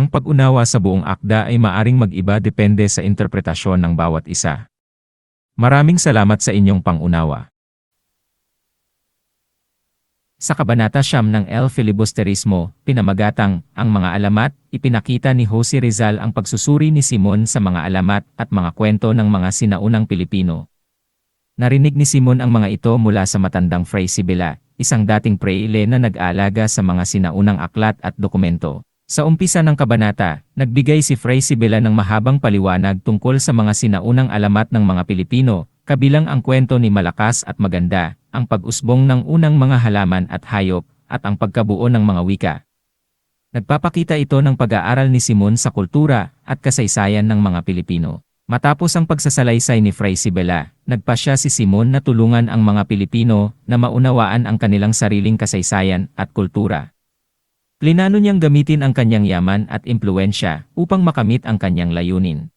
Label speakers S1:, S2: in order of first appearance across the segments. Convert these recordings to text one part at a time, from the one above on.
S1: Ang pag-unawa sa buong akda ay maaring mag-iba depende sa interpretasyon ng bawat isa. Maraming salamat sa inyong pangunawa. Sa Kabanata Siyam ng El Filibusterismo, pinamagatang, ang mga alamat, ipinakita ni Jose Rizal ang pagsusuri ni Simon sa mga alamat at mga kwento ng mga sinaunang Pilipino. Narinig ni Simon ang mga ito mula sa matandang Fray Sibila, isang dating praile na nag-aalaga sa mga sinaunang aklat at dokumento. Sa umpisa ng kabanata, nagbigay si Fray Sibila ng mahabang paliwanag tungkol sa mga sinaunang alamat ng mga Pilipino, kabilang ang kwento ni Malakas at Maganda, ang pag-usbong ng unang mga halaman at hayop, at ang pagkabuo ng mga wika. Nagpapakita ito ng pag-aaral ni Simon sa kultura at kasaysayan ng mga Pilipino. Matapos ang pagsasalaysay ni Fray Sibela, nagpasya si Simon na tulungan ang mga Pilipino na maunawaan ang kanilang sariling kasaysayan at kultura. Plinano niyang gamitin ang kanyang yaman at impluensya upang makamit ang kanyang layunin.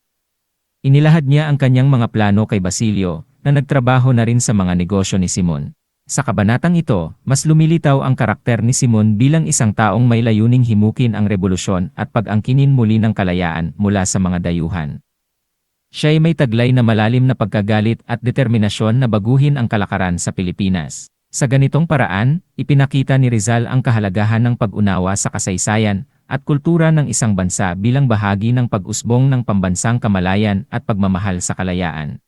S1: Inilahad niya ang kanyang mga plano kay Basilio, na nagtrabaho na rin sa mga negosyo ni Simon. Sa kabanatang ito, mas lumilitaw ang karakter ni Simon bilang isang taong may layuning himukin ang revolusyon at pag-angkinin muli ng kalayaan mula sa mga dayuhan. Siya ay may taglay na malalim na pagkagalit at determinasyon na baguhin ang kalakaran sa Pilipinas. Sa ganitong paraan, ipinakita ni Rizal ang kahalagahan ng pag-unawa sa kasaysayan at kultura ng isang bansa bilang bahagi ng pag-usbong ng pambansang kamalayan at pagmamahal sa kalayaan.